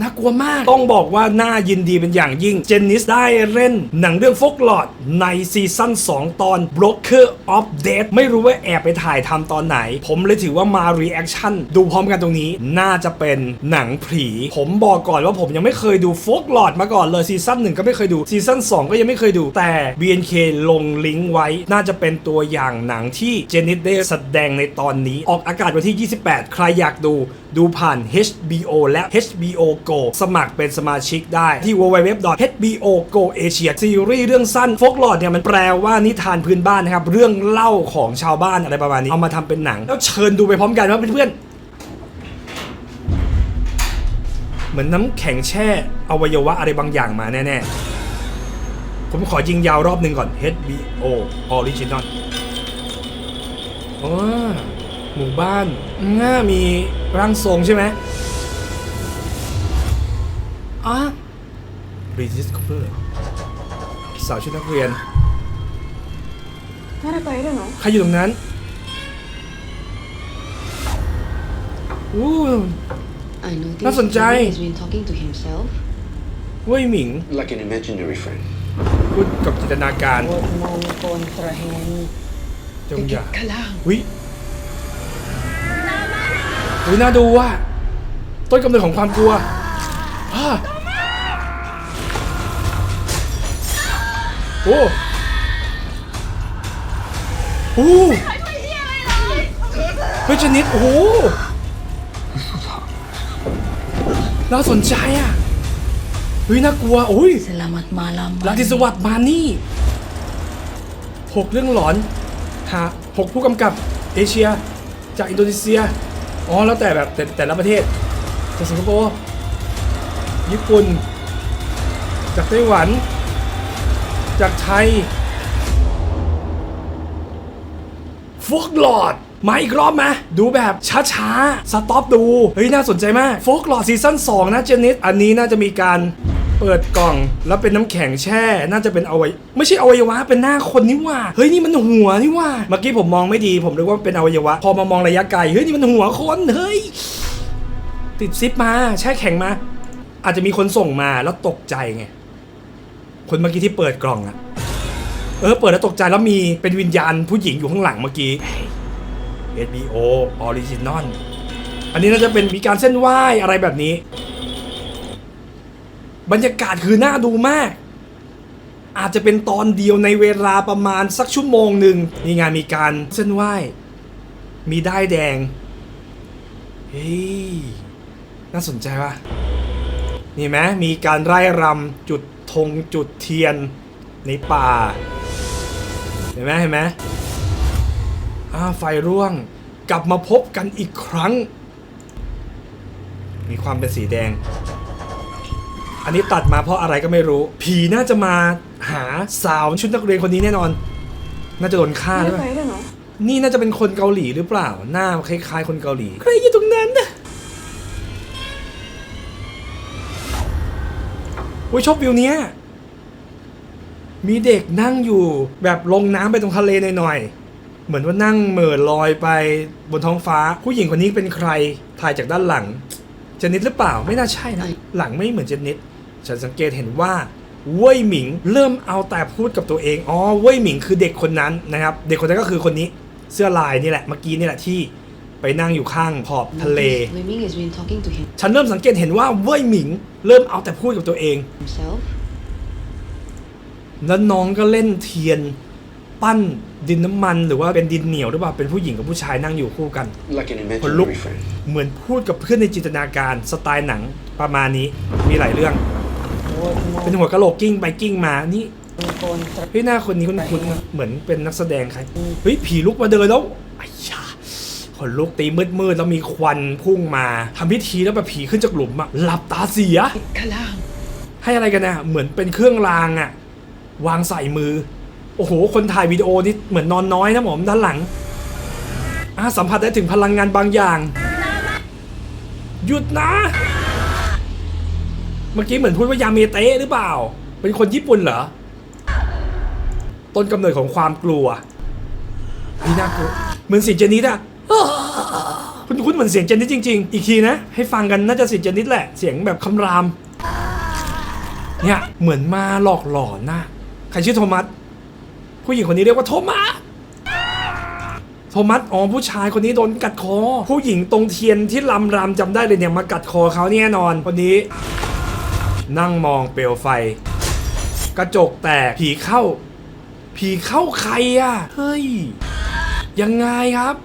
น่ากลัวมาก ต้องบอกว่าน่ายินดีเป็นอย่างยิ่ง เจนนิสได้เล่นหนังเรื่องฟกหลอดในซีซั่น2 ตอน Broker of Death ไม่รู้ว่าแอบไปถ่ายทำตอนไหน ผมเลยถือว่ามา reaction ดูพร้อมกันตรงนี้ น่าจะเป็นหนังผี ผมบอกก่อนว่าผมยังไม่เคยดูฟกหลอดมาก่อนเลยซีซั่นหนึ่งก็ไม่เคยดูซีซั่น2 ก็ยังไม่เคยดู แต่ BNK ลงลิงก์ไว้ น่าจะเป็นตัวอย่างหนังที่เจนนิสได้แสดงในตอนนี้ ออกอากาศวันที่ 28 ใครอยากดู ดูผ่าน HBO และ HBO Go สมัครเป็นสมาชิกได้ที่ www.hbogoasia ซีรีส์เรื่องสั้นฟกหลอดเนี่ยมันแปลว่านิทานพื้นบ้านนะครับ เรื่องเล่าของชาวบ้านอะไรประมาณนี้ เอามาทำเป็นหนัง แล้วเชิญดูไปพร้อมกันว่าเพื่อนๆ เหมือนน้ำแข็งแช่อวัยวะอะไรบางอย่างมาแน่ๆ ผมขอยิงยาวรอบหนึ่งก่อน HBO Original อ๋อหมู่บ้าน น่ามีร่างทรงใช่ไหม อ๋รีจิสคอเปอร์สาวชุดนักเรียนใครอยู่ตรงนั้นอู้น่าสนใจเว้ยหมิงพูดกับจินตนาการจงอย่าวิวิน่าดูว่ะต้นกำเนิดของความกลัว โอ้โหเฮ้ยชนิดโอ้โหน่าสนใจอะเฮ้ยน่ากลัวโอ้ย Salamat malam. ลักทิสวัสดิ์มานี่หกเรื่องหลอนหาหกผู้กำกับเอเชีย จากอินโดนีเซีย อ๋อ แล้วแต่แบบแต่แต่ละประเทศจากสิงคโปร์ ญี่ปุ่น จากไต้หวัน จากไทยฟกหลอดมาอีกรอบไหมดูแบบช้าๆ สต็อปดู เฮ้ย น่าสนใจมากฟกหลอดซีซั่น2 นะเจนนิส อันนี้น่าจะมีการเปิดกล่อง แล้วเป็นน้ำแข็งแช่ น่าจะเป็นอวัยไม่ใช่อวัยวะ เป็นหน้าคนนี่ว่า เฮ้ย นี่มันหัวนี่ว่า เมื่อกี้ผมมองไม่ดี ผมนึกว่าเป็นอวัยวะ พอมามองระยะไกล เฮ้ย นี่มันหัวคน เฮ้ย ติดซิปมา แช่แข็งมา อาจจะมีคนส่งมาแล้วตกใจไง คนเมื่อกี้ที่เปิดกล่องอะเออ เปิดแล้วตกใจแล้วมีเป็นวิญญาณผู้หญิงอยู่ข้างหลังเมื่อกี้ HBO Original อันนี้น่าจะเป็นมีการเส้นไหว้อะไรแบบนี้ บรรยากาศคือน่าดูมาก อาจจะเป็นตอนเดียวในเวลาประมาณสักชั่วโมงหนึ่งนี่งานมีการเส้นไหว้ มีได้แดง เฮ้ย น่าสนใจว่ะ นี่ไหมมีการไร่รำจุดธงจุดเทียนในป่า เห็นไหมเห็นไหมไฟร่วงกลับมาพบกันอีกครั้ง มีความเป็นสีแดง อันนี้ตัดมาเพราะอะไรก็ไม่รู้ ผีน่าจะมาหาสาวชุดนักเรียนคนนี้แน่นอน น่าจะโดนฆ่าด้วนี่น่าจะเป็นคนเกาหลีหรือเปล่า หน้าคล้ายๆคนเกาหลี ใครอยู่ตรงนั้นนะ อ้ยชอบวิวเนี้ยมีเด็กนั่งอยู่แบบลงน้ำไปตรงทะเลหน่อยๆ เหมือนว่านั่งเหม่อลอยไปบนท้องฟ้า ผู้หญิงคนนี้เป็นใคร ถ่ายจากด้านหลัง เจนนิดหรือเปล่า ไม่น่าใช่นะ หลังไม่เหมือนเจนนิด ฉันสังเกตเห็นว่าเว่ยหมิงเริ่มเอาแต่พูดกับตัวเอง อ๋อ เว่ยหมิงคือเด็กคนนั้นนะครับ เด็กคนนั้นก็คือคนนี้ เสื้อลายนี่แหละ เมื่อกี้นี่แหละที่ ไปนั่งอยู่ข้างขอบทะเล Noticed Wei Ming has been talking to him- ฉันเริ่มสังเกตเห็นว่าเว่ยหมิง เริ่มเอาแต่พูดกับตัวเอง himself. แล้วน้องก็เล่นเทียน ปั้นดินน้ำมันหรือว่าเป็นดินเหนียวหรือเปล่าเป็นผู้หญิงกับผู้ชายนั่งอยู่คู่กัน Like an Còn lúc- imaginary friend. เหมือนพูดกับเพื่อนในจินตนาการสไตล์หนังประมาณนี้มีหลายเรื่อง Huwag เป็นหัวกะโหลกกิ้งไปกิ้งมานี่ mong kontra- เฮ้ยหน้าคนนี้คุ้นๆนะเหมือนเป็นนักแสดงใครเฮ้ยผีลุกมาเดินแล้วไอ้ยา ขนลุกตีมืดๆแล้วมีควันพุ่งมาทำพิธีแล้วแบบผีขึ้นจากหลุมอะหลับตาเสีย Dikit ka lang. ให้อะไรกันนะเหมือนเป็นเครื่องรางอะวางใส่มือ โอ้โห คนถ่ายวิดีโอนี่เหมือนนอนน้อยนะผมด้านหลังอะสัมผัสได้ถึงพลังงานบางอย่าง หยุดนะ เมื่อกี้เหมือนพูดว่ายาเมเตะหรือเปล่า เป็นคนญี่ปุ่นเหรอ ต้นกำเนิดของความกลัวนี่น่ากลัวเหมือนสินเจนิดอะ คุณคุณมือนเสียงเจนนิสจริง ๆ อีกทีนะ ให้ฟังกันน่าจะเสียงเจนนิสแหละ เสียงแบบคำราม เนี่ย เหมือนมาหลอกหลอนนะใครชื่อโทมัส ผู้หญิงคนนี้เรียกว่าโทมัส โทมัส อ๋อ ผู้ชายคนนี้โดนกัดคอ ผู้หญิงตรงเทียนที่ลำรำจำได้เลยเนี่ยมากัดคอเขาแน่นอน คนนี้ นั่งมองเปลวไฟ กระจกแตก ผีเข้า ผีเข้าใครอะเฮ้ย ยังไงครับ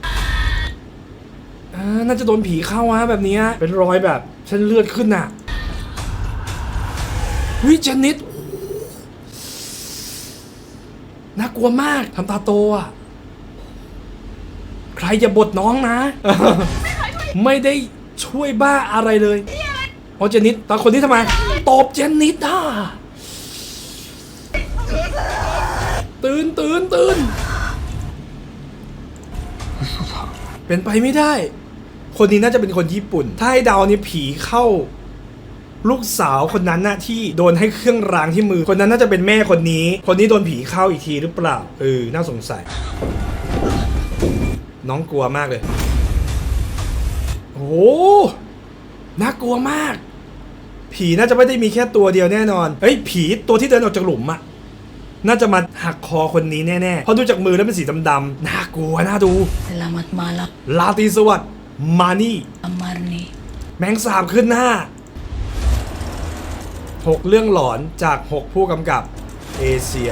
น่าจะโดนผีเข้าฮะแบบนี้เป็นรอยแบบเส้นเลือดขึ้นอะวิเจนิดน่ากลัวมากทำตาโตอะ ใครจะบดน้องนะ ไม่ได้ช่วยบ้าอะไรเลยเพราะเจนิดตาคนนี้ทำไมตบเจนิดอะตื่นตื่นตื่นเป็นไปไม่ได้ คนนี้น่าจะเป็นคนญี่ปุ่น ถ้าให้เดานี่ผีเข้า ลูกสาวคนนั้นน่ะที่โดนให้เครื่องรางที่มือ คนนั้นน่าจะเป็นแม่คนนี้ คนนี้โดนผีเข้าอีกทีหรือเปล่าเออน่าสงสัย น้องกลัวมากเลย โอ้โหน่ากลัวมาก ผีน่าจะไม่ได้มีแค่ตัวเดียวแน่นอนเฮ้ยผีตัวที่เดินออกจากหลุมอะน่าจะมาหักคอคนนี้แน่ๆ เพราะดูจากมือแล้วเป็นสีดำๆ น่ากลัวน่าดู Selamat malam, ลาตรีสวัสดิ์ มานี่ Amarni. แมงสาบขึ้นหน้า 6 เรื่องหลอนจาก 6 ผู้กำกับเอเชีย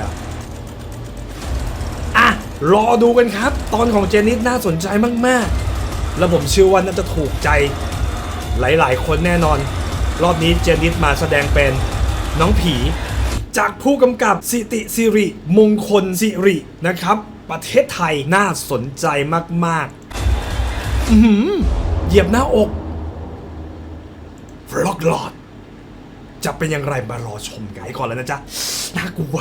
อะ รอดูกันครับ ตอนของเจนิสน่าสนใจมาก ๆ แล้วผมเชื่อว่าน่าจะถูกใจ หลาย ๆ คนแน่นอน รอบนี้เจนิสมาแสดงเป็นน้องผี จากผู้กำกับสิติสิริ มงคลสิรินะครับ ประเทศไทยน่าสนใจมาก ๆ อื้อหือเหยียบหน้าอกฟล็อกหลอด จะเป็นอย่างไรมารอชมกันก่อนแล้วนะจ๊ะ น่ากลัว